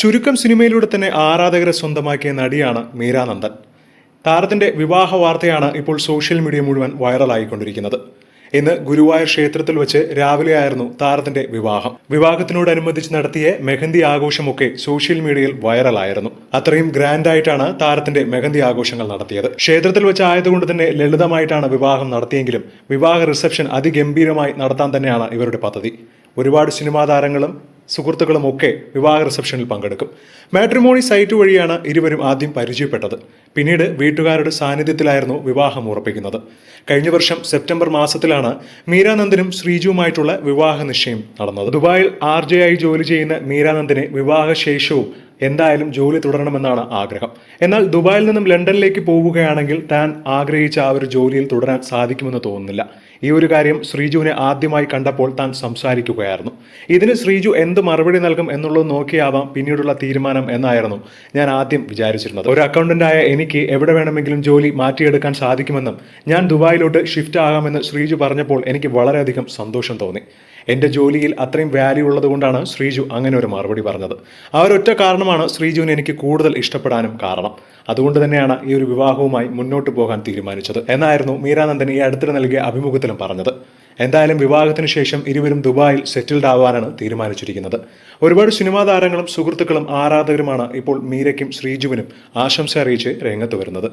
ചുരുക്കം സിനിമയിലൂടെ തന്നെ ആരാധകരെ സ്വന്തമാക്കിയ നടിയാണ് മീരാനന്ദൻ. താരത്തിന്റെ വിവാഹ വാർത്തയാണ് ഇപ്പോൾ സോഷ്യൽ മീഡിയ മുഴുവൻ വൈറലായിക്കൊണ്ടിരിക്കുന്നത്. ഇന്ന് ഗുരുവായൂർ ക്ഷേത്രത്തിൽ വെച്ച് രാവിലെയായിരുന്നു താരത്തിന്റെ വിവാഹം. വിവാഹത്തിനോടനുബന്ധിച്ച് നടത്തിയ മെഹന്തി ആഘോഷമൊക്കെ സോഷ്യൽ മീഡിയയിൽ വൈറലായിരുന്നു. അത്രയും ഗ്രാൻഡ് ആയിട്ടാണ് താരത്തിന്റെ മെഹന്തി ആഘോഷങ്ങൾ നടത്തിയത്. ക്ഷേത്രത്തിൽ വെച്ച് ആയതുകൊണ്ട് തന്നെ ലളിതമായിട്ടാണ് വിവാഹം നടത്തിയെങ്കിലും വിവാഹ റിസപ്ഷൻ അതിഗംഭീരമായി നടത്താൻ തന്നെയാണ് ഇവരുടെ പദ്ധതി. ഒരുപാട് സിനിമാ താരങ്ങളും സുഹൃത്തുക്കളും ഒക്കെ വിവാഹ റിസപ്ഷനിൽ പങ്കെടുക്കും. മാട്രിമോണി സൈറ്റ് വഴിയാണ് ഇരുവരും ആദ്യം പരിചയപ്പെട്ടത്. പിന്നീട് വീട്ടുകാരുടെ സാന്നിധ്യത്തിലായിരുന്നു വിവാഹം ഉറപ്പിക്കുന്നത്. കഴിഞ്ഞ വർഷം സെപ്റ്റംബർ മാസത്തിലാണ് മീരാനന്ദനും ശ്രീജുവുമായിട്ടുള്ള വിവാഹ നിശ്ചയം നടന്നത്. ദുബായിൽ ആർ ജെ ആയി ജോലി ചെയ്യുന്ന മീരാനന്ദന് വിവാഹശേഷവും എന്തായാലും ജോലി തുടരണമെന്നാണ് ആഗ്രഹം. എന്നാൽ ദുബായിൽ നിന്നും ലണ്ടനിലേക്ക് പോവുകയാണെങ്കിൽ താൻ ആഗ്രഹിച്ച ആ ഒരു ജോലിയിൽ തുടരാൻ സാധിക്കുമെന്ന് തോന്നുന്നില്ല. ഈ ഒരു കാര്യം ശ്രീജുവിനെ ആദ്യമായി കണ്ടപ്പോൾ താൻ സംസാരിക്കുകയായിരുന്നു. ഇതിന് ശ്രീജു എന്ത് മറുപടി നൽകും എന്നുള്ളത് നോക്കിയാവാം പിന്നീടുള്ള തീരുമാനം എന്നായിരുന്നു ഞാൻ ആദ്യം വിചാരിച്ചിരുന്നത്. ഒരു അക്കൗണ്ടന്റായ എനിക്ക് എവിടെ വേണമെങ്കിലും ജോലി മാറ്റിയെടുക്കാൻ സാധിക്കുമെന്നും ഞാൻ ദുബായിലോട്ട് ഷിഫ്റ്റ് ആകാമെന്ന് ശ്രീജു പറഞ്ഞപ്പോൾ എനിക്ക് വളരെയധികം സന്തോഷം തോന്നി. എന്റെ ജോലിയിൽ അത്രയും വാല്യൂ ഉള്ളതുകൊണ്ടാണ് ശ്രീജു അങ്ങനെ ഒരു മറുപടി പറഞ്ഞത്. ആ കാരണമാണ് ശ്രീജുവിനെ എനിക്ക് കൂടുതൽ ഇഷ്ടപ്പെടാനും കാരണം. അതുകൊണ്ട് തന്നെയാണ് ഈ ഒരു വിവാഹവുമായി മുന്നോട്ട് പോകാൻ തീരുമാനിച്ചത്. എന്നായിരുന്നു മീരാനന്ദൻ ഈ അടുത്തിടെ നൽകിയ അഭിമുഖത്തിലും പറഞ്ഞത്. എന്തായാലും വിവാഹത്തിന് ശേഷം ഇരുവരും ദുബായിൽ സെറ്റിൽഡ് ആവാനാണ് തീരുമാനിച്ചിരിക്കുന്നത്. ഒരുപാട് സിനിമാ താരങ്ങളും സുഹൃത്തുക്കളും ആരാധകരുമാണ് ഇപ്പോൾ മീരയ്ക്കും ശ്രീജുവിനും ആശംസ അറിയിച്ച് രംഗത്ത് വരുന്നത്.